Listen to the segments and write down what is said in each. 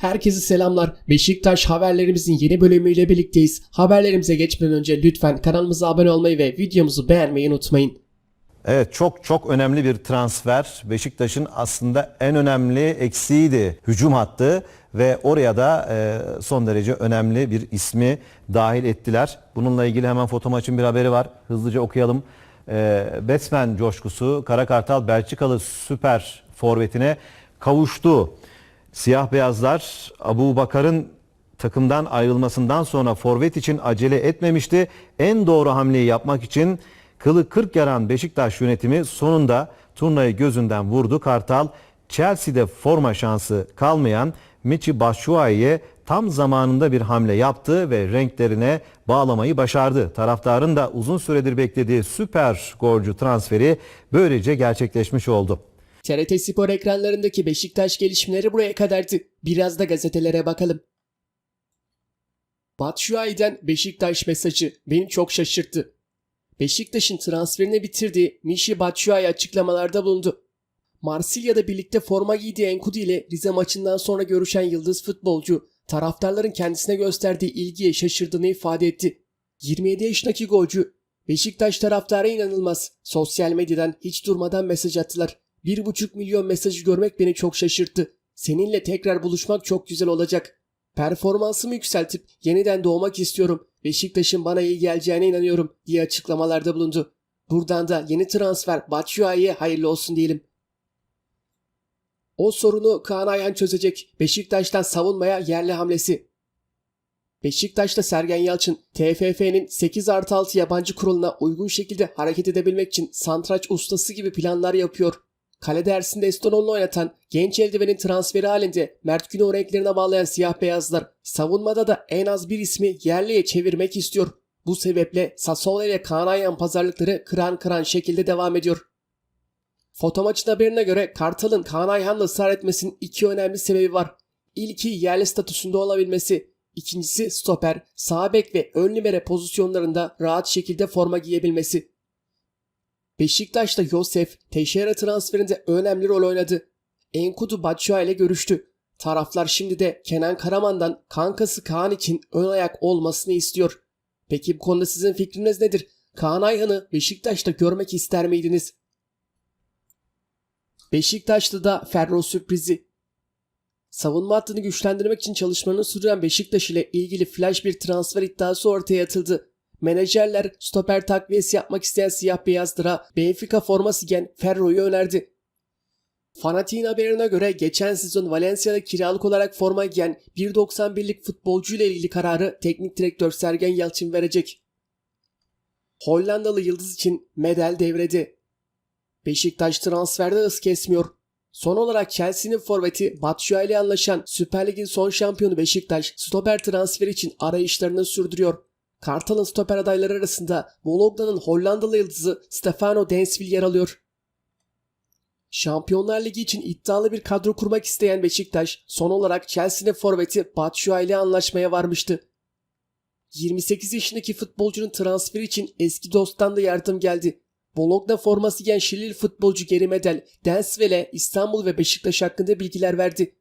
Herkese selamlar. Beşiktaş haberlerimizin yeni bölümüyle birlikteyiz. Haberlerimize geçmeden önce lütfen kanalımıza abone olmayı ve videomuzu beğenmeyi unutmayın. Evet çok çok önemli bir transfer. Beşiktaş'ın aslında en önemli eksiğiydi hücum hattı ve oraya da e, son derece önemli bir ismi dahil ettiler. Bununla ilgili hemen foto maçın bir haberi var. Hızlıca okuyalım. E, Batman coşkusu Kara Belçikalı süper forvetine kavuştu. Siyah beyazlar Abu Bakar'ın takımdan ayrılmasından sonra forvet için acele etmemişti. En doğru hamleyi yapmak için kılı kırk yaran Beşiktaş yönetimi sonunda turnayı gözünden vurdu. Kartal Chelsea'de forma şansı kalmayan Michi Batshuayi'ye tam zamanında bir hamle yaptı ve renklerine bağlamayı başardı. Taraftarın da uzun süredir beklediği süper golcü transferi böylece gerçekleşmiş oldu. TRT Spor ekranlarındaki Beşiktaş gelişmeleri buraya kadardı. Biraz da gazetelere bakalım. Batshuayi'den Beşiktaş mesajı beni çok şaşırttı. Beşiktaş'ın transferini bitirdiği Michi Batshuayi açıklamalarda bulundu. Marsilya'da birlikte forma giydiği Enkudu ile Rize maçından sonra görüşen yıldız futbolcu taraftarların kendisine gösterdiği ilgiye şaşırdığını ifade etti. 27 yaşındaki golcü Beşiktaş taraftarı inanılmaz. Sosyal medyadan hiç durmadan mesaj attılar. 1,5 milyon mesajı görmek beni çok şaşırttı. Seninle tekrar buluşmak çok güzel olacak. Performansımı yükseltip yeniden doğmak istiyorum. Beşiktaş'ın bana iyi geleceğine inanıyorum diye açıklamalarda bulundu. Buradan da yeni transfer Batshuayi'ye hayırlı olsun diyelim. O sorunu Kaan Ayhan çözecek. Beşiktaş'tan savunmaya yerli hamlesi. Beşiktaş'ta Sergen Yalçın, TFF'nin 8 artı 6 yabancı kuruluna uygun şekilde hareket edebilmek için santraç ustası gibi planlar yapıyor. Kalede Ersin Destanoğlu'nu oynatan genç eldivenin transferi halinde Mert Günok'u renklerine bağlayan siyah beyazlar savunmada da en az bir ismi yerliye çevirmek istiyor. Bu sebeple Sassuolo ile Kaan Ayhan pazarlıkları kıran kıran şekilde devam ediyor. Foto maçın haberine göre Kartal'ın Kaan Ayhan'la ısrar etmesinin iki önemli sebebi var. İlki yerli statüsünde olabilmesi, ikincisi stoper, sağ bek ve ön libero pozisyonlarında rahat şekilde forma giyebilmesi. Beşiktaş'ta Yosef, Teixeira transferinde önemli rol oynadı. Enkudu Batshuayi ile görüştü. Taraflar şimdi de Kenan Karaman'dan kankası Kaan için ön ayak olmasını istiyor. Peki bu konuda sizin fikriniz nedir? Kaan Ayhan'ı Beşiktaş'ta görmek ister miydiniz? Beşiktaş'ta da Ferro sürprizi. Savunma hattını güçlendirmek için çalışmalarını sürdüren Beşiktaş ile ilgili flash bir transfer iddiası ortaya atıldı. Menajerler stoper takviyesi yapmak isteyen siyah beyazdıra Benfica forması giyen Ferro'yu önerdi. Fanatik'in haberine göre geçen sezon Valencia'da kiralık olarak forma giyen 1.91'lik futbolcu ile ilgili kararı teknik direktör Sergen Yalçın verecek. Hollandalı yıldız için medal devrede. Beşiktaş transferde hız kesmiyor. Son olarak Chelsea'nin forveti Batshuayi ile anlaşan Süper Lig'in son şampiyonu Beşiktaş stoper transferi için arayışlarını sürdürüyor. Kartal'ın stoper adayları arasında Bologna'nın Hollandalı yıldızı Stefano Densville yer alıyor. Şampiyonlar Ligi için iddialı bir kadro kurmak isteyen Beşiktaş son olarak Chelsea'nin forveti Batshuayi ile anlaşmaya varmıştı. 28 yaşındaki futbolcunun transferi için eski dosttan da yardım geldi. Bologna forması giyen Şilili futbolcu Geri Medel, Densville'e İstanbul ve Beşiktaş hakkında bilgiler verdi.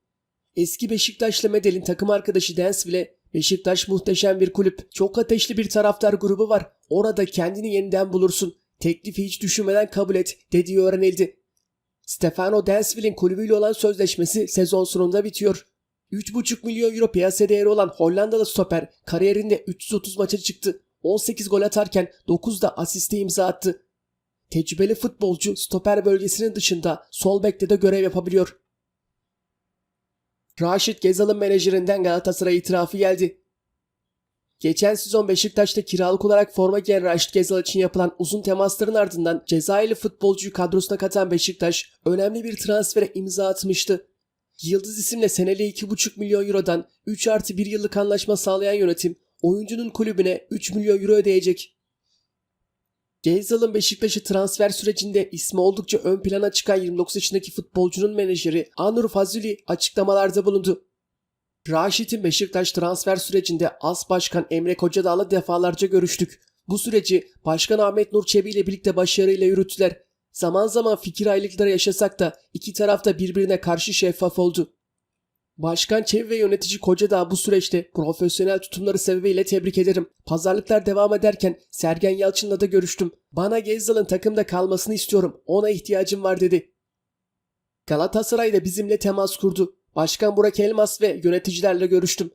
Eski Beşiktaşlı Medel'in takım arkadaşı Densville, Beşiktaş muhteşem bir kulüp, çok ateşli bir taraftar grubu var. Orada kendini yeniden bulursun. Teklifi hiç düşünmeden kabul et dediği öğrenildi. Stefano Densville'in kulübüyle olan sözleşmesi sezon sonunda bitiyor. 3,5 milyon euro piyasa değeri olan Hollandalı stoper kariyerinde 330 maça çıktı. 18 gol atarken 9 da asiste imza attı. Tecrübeli futbolcu stoper bölgesinin dışında sol bekte de görev yapabiliyor. Raşit Gezal'ın menajerinden Galatasaray itirafı geldi. Geçen sezon Beşiktaş'ta kiralık olarak forma giyen Raşit Gezal için yapılan uzun temasların ardından Cezayirli futbolcuyu kadrosuna katan Beşiktaş önemli bir transfere imza atmıştı. Yıldız isimle seneli 2,5 milyon eurodan 3 artı 1 yıllık anlaşma sağlayan yönetim oyuncunun kulübüne 3 milyon euro ödeyecek. Gezal'ın Beşiktaş'ı transfer sürecinde ismi oldukça ön plana çıkan 29 yaşındaki futbolcunun menajeri Anur Fazuli açıklamalarda bulundu. Raşit'in Beşiktaş transfer sürecinde As Başkan Emre Kocadağ'la defalarca görüştük. Bu süreci Başkan Ahmet Nur Çebi ile birlikte başarıyla yürüttüler. Zaman zaman fikir ayrılıkları yaşasak da iki taraf da birbirine karşı şeffaf oldu. Başkan Çevi ve yönetici Kocadağ bu süreçte profesyonel tutumları sebebiyle tebrik ederim. Pazarlıklar devam ederken Sergen Yalçın'la da görüştüm. Bana Gezzal'ın takımda kalmasını istiyorum. Ona ihtiyacım var dedi. Galatasaray da bizimle temas kurdu. Başkan Burak Elmas ve yöneticilerle görüştüm.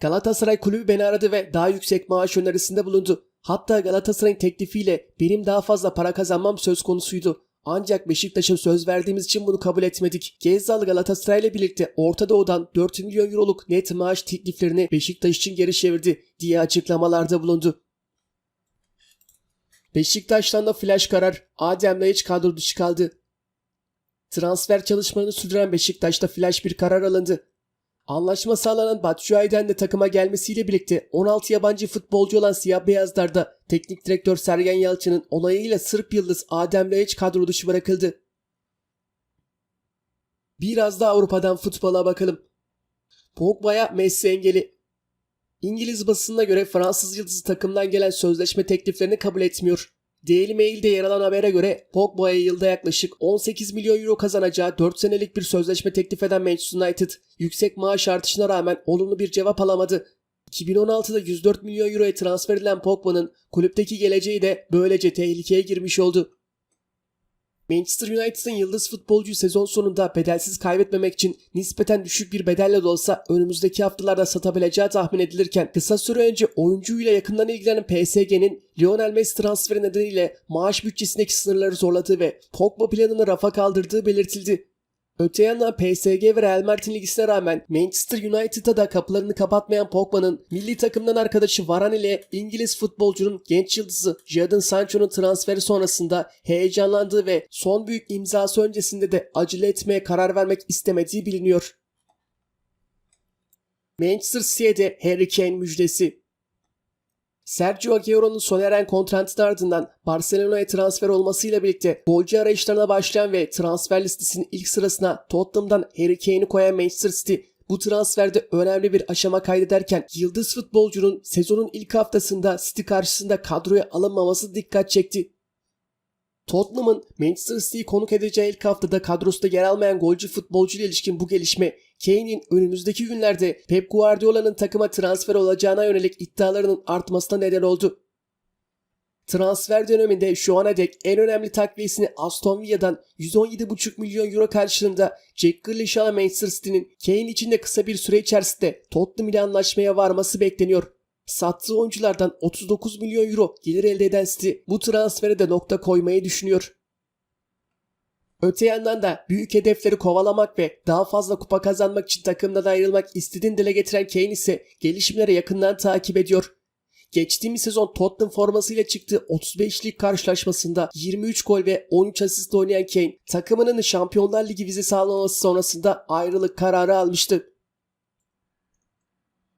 Galatasaray kulübü beni aradı ve daha yüksek maaş önerisinde bulundu. Hatta Galatasaray'ın teklifiyle benim daha fazla para kazanmam söz konusuydu. Ancak Beşiktaş'a söz verdiğimiz için bunu kabul etmedik. Gezzal Galatasaray ile birlikte Orta Doğu'dan 4 milyon euroluk net maaş tekliflerini Beşiktaş için geri çevirdi diye açıklamalarda bulundu. Beşiktaş'tan da flash karar. Adem Laiç kadro dışı kaldı. Transfer çalışmalarını sürdüren Beşiktaş'ta flash bir karar alındı. Anlaşma sağlanan Batshuayi'den de takıma gelmesiyle birlikte 16 yabancı futbolcu olan Siyah Beyazlar'da teknik direktör Sergen Yalçın'ın onayıyla Sırp yıldız Adem Laiç kadro dışı bırakıldı. Biraz da Avrupa'dan futbola bakalım. Pogba'ya Messi engeli. İngiliz basınına göre Fransız yıldızı takımdan gelen sözleşme tekliflerini kabul etmiyor. Daily Mail'de yer alan habere göre Pogba'ya yılda yaklaşık 18 milyon euro kazanacağı 4 senelik bir sözleşme teklif eden Manchester United yüksek maaş artışına rağmen olumlu bir cevap alamadı. 2016'da 104 milyon euroya transfer edilen Pogba'nın kulüpteki geleceği de böylece tehlikeye girmiş oldu. Manchester United'ın yıldız futbolcuyu sezon sonunda bedelsiz kaybetmemek için nispeten düşük bir bedelle de olsa önümüzdeki haftalarda satabileceği tahmin edilirken kısa süre önce oyuncuyla yakından ilgilenen PSG'nin Lionel Messi transferi nedeniyle maaş bütçesindeki sınırları zorladığı ve Pogba planını rafa kaldırdığı belirtildi. Öte yandan PSG ve Real Madrid ilgisine rağmen Manchester United'a da kapılarını kapatmayan Pogba'nın milli takımdan arkadaşı Varane ile İngiliz futbolcunun genç yıldızı Jadon Sancho'nun transferi sonrasında heyecanlandığı ve son büyük imzası öncesinde de acele etmeye karar vermek istemediği biliniyor. Manchester City'de Harry Kane müjdesi. Sergio Aguero'nun sona eren kontratının ardından Barcelona'ya transfer olmasıyla birlikte golcü arayışlarına başlayan ve transfer listesinin ilk sırasına Tottenham'dan Harry Kane'i koyan Manchester City bu transferde önemli bir aşama kaydederken yıldız futbolcunun sezonun ilk haftasında City karşısında kadroya alınmaması dikkat çekti. Tottenham'ın Manchester City'yi konuk edeceği ilk haftada kadrosunda yer almayan golcü futbolcu ilişkin bu gelişme Kane'in önümüzdeki günlerde Pep Guardiola'nın takıma transfer olacağına yönelik iddialarının artmasına neden oldu. Transfer döneminde şu ana dek en önemli takviyesini Aston Villa'dan 117,5 milyon euro karşılığında Jack Grealish alan Manchester City'nin Kane için de kısa bir süre içerisinde Tottenham ile anlaşmaya varması bekleniyor. Sattığı oyunculardan 39 milyon euro gelir elde eden City bu transfere de nokta koymayı düşünüyor. Öte yandan da büyük hedefleri kovalamak ve daha fazla kupa kazanmak için takımdan ayrılmak istediğini dile getiren Kane ise gelişimleri yakından takip ediyor. Geçtiğimiz sezon Tottenham formasıyla çıktığı 35 lig karşılaşmasında 23 gol ve 13 asist oynayan Kane takımının Şampiyonlar Ligi vizesi almaması sonrasında ayrılık kararı almıştı.